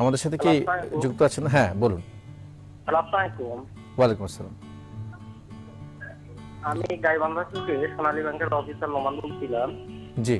আমাদের সাথে কি যুক্ত আছেন? হ্যাঁ বলুন। ওয়ালাইকুম আসসালাম। আমি গাইবান্ধা থেকে সোনালী ব্যাংকের অফিসার নোমান বলছিলাম। জি।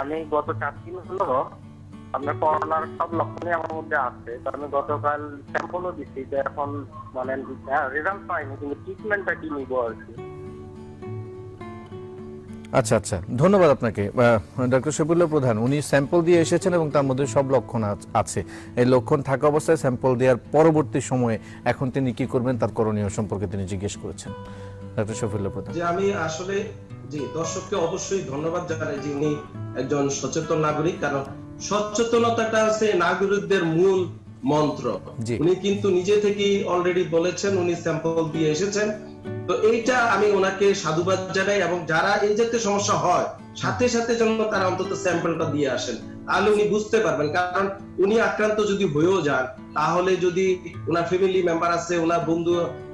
আমি গত চার দিন হলো আপনার করোনার সব লক্ষণই আমার মধ্যে আছে। তো আমি গতকাল স্যাম্পলও দিচ্ছি যে এখন মানে রেজাল্ট পাইনি কিন্তু ট্রিটমেন্টটা কি নিবো আর কি? আচ্ছা আচ্ছা। ধন্যবাদ আপনাকে। ডক্টর শফিউল্লাহ প্রধান উনি স্যাম্পল দিয়ে এসেছেন এবং তার মধ্যে সব লক্ষণ আছে এই লক্ষণ থাকা অবস্থায় স্যাম্পল দেওয়ার পরবর্তী সময়ে এখন তিনি কি করবেন তার করণীয় সম্পর্কে তিনি জিজ্ঞেস করেছেন। ডক্টর শফিউল্লাহ প্রধান। যে আমি আসলে জি দর্শককে অবশ্যই ধন্যবাদ জানাই যে উনি একজন সচেতন নাগরিক কারণ সচেতনতাটা আছে নাগরিকদের মূল মন্ত্র। উনি কিন্তু নিজে থেকেই অলরেডি বলেছেন উনি স্যাম্পল দিয়ে এসেছেন। তো এইটা আমি ওনাকে সাধুবাদ জানাই এবং যারা এই জাতীয় সমস্যা হয় সাথে সাথে যেন তারা অন্তত স্যাম্পলটা দিয়ে আসেন তাহলে উনি বুঝতে পারবেন। কারণ উনি আক্রান্ত যদি হয়েও যান তাহলে যদি ওনার ফ্যামিলি মেম্বার আছে ওনার বন্ধু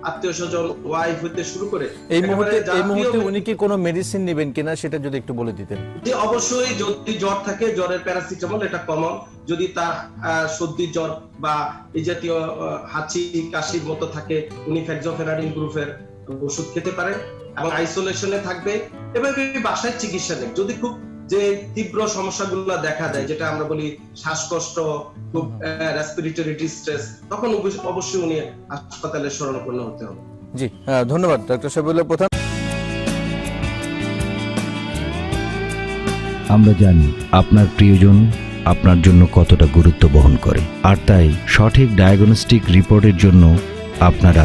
আত্মীয় স্বজন ওয়াইফ শুরু করে এই মুহূর্তে এই মুহূর্তে উনি কি কোনো মেডিসিন নেবেন কিনা সেটা যদি একটু বলে দিতেন। যে অবশ্যই যদি জ্বর থাকে জ্বরের প্যারাসিটামল এটা কমন যদি তার সর্দি জ্বর বা এই জাতীয় হাঁচি কাশির মতো থাকে উনি ফ্যাক্সোফেনাডিন গ্রুপের ওষুধ খেতে পারেন এবং আইসোলেশনে থাকবে এভাবে বাসায় চিকিৎসা নেই। যদি খুব যে তীব্র সমস্যাগুলো দেখা দেয় যেটা আমরা বলি শ্বাসকষ্ট খুব রেসপিরেটরি ডিস্ট্রেস তখন অবশ্যই উনি হাসপাতালে শরণাপন্ন হতে হবে। জি ধন্যবাদ ডক্টর শফিউল্লাহ প্রধান। আমরা জানি আপনার প্রিয়জন আপনার জন্য কতটা গুরুত্ব বহন করে। আর তাই সঠিক ডায়াগনস্টিক রিপোর্টের জন্য আপনারা